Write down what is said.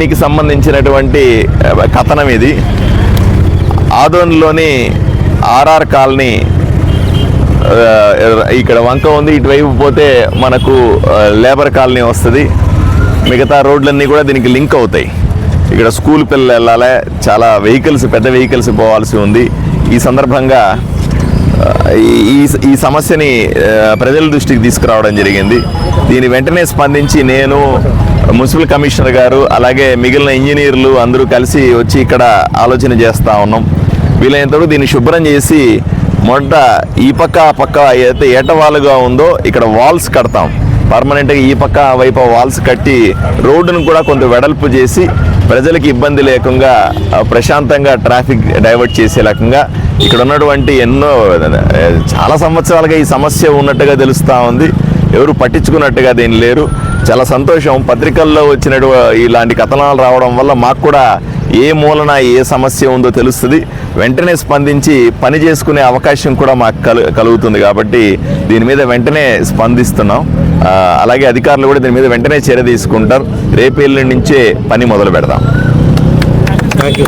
దీనికి సంబంధించినటువంటి కథనం ఇది. ఆదోన్లోని ఆర్ఆర్ కాలనీ ఇక్కడ వంక ఉంది. ఇటువైపు పోతే మనకు లేబర్ కాలనీ వస్తుంది. మిగతా రోడ్లన్నీ కూడా దీనికి లింక్ అవుతాయి. ఇక్కడ స్కూల్ పిల్లలు వెళ్ళాలి. చాలా వెహికల్స్ పెద్ద వెహికల్స్ పోవాల్సి ఉంది. ఈ సందర్భంగా ఈ- ఈ సమస్యని ప్రజల దృష్టికి తీసుకురావడం జరిగింది. దీని వెంటనే స్పందించి నేను మున్సిపల్ కమిషనర్ గారు అలాగే మిగిలిన ఇంజనీర్లు అందరూ కలిసి వచ్చి ఇక్కడ ఆలోచన చేస్తూ ఉన్నాం. వీలైనంతవరకు దీన్ని శుభ్రం చేసి మొదట ఈ పక్క ఆ పక్క అయితే ఏటవాలుగా ఉందో ఇక్కడ వాల్స్ కడతాం. పర్మనెంట్గా ఈ పక్క వైపు వాల్స్ కట్టి రోడ్డును కూడా కొంత వెడల్పు చేసి ప్రజలకు ఇబ్బంది లేకుండా ప్రశాంతంగా ట్రాఫిక్ డైవర్ట్ చేసే రకంగా ఇక్కడ ఉన్నటువంటి ఎన్నో చాలా సంవత్సరాలుగా ఈ సమస్య ఉన్నట్టుగా తెలుస్తూ ఉంది. ఎవరు పట్టించుకున్నట్టుగా దీని లేరు. చాలా సంతోషం. పత్రికల్లో వచ్చినటు ఇలాంటి కథనాలు రావడం వల్ల మాకు కూడా ఏ మూలన ఏ సమస్య ఉందో తెలుస్తుంది. వెంటనే స్పందించి పని చేసుకునే అవకాశం కూడా మాకు కలు కలుగుతుంది కాబట్టి దీని మీద వెంటనే స్పందిస్తున్నాం. అలాగే అధికారులు కూడా దీని మీద వెంటనే చర్య తీసుకుంటారు. రేపు ఎల్లుండి నుంచే పని మొదలు పెడదాం. Thank you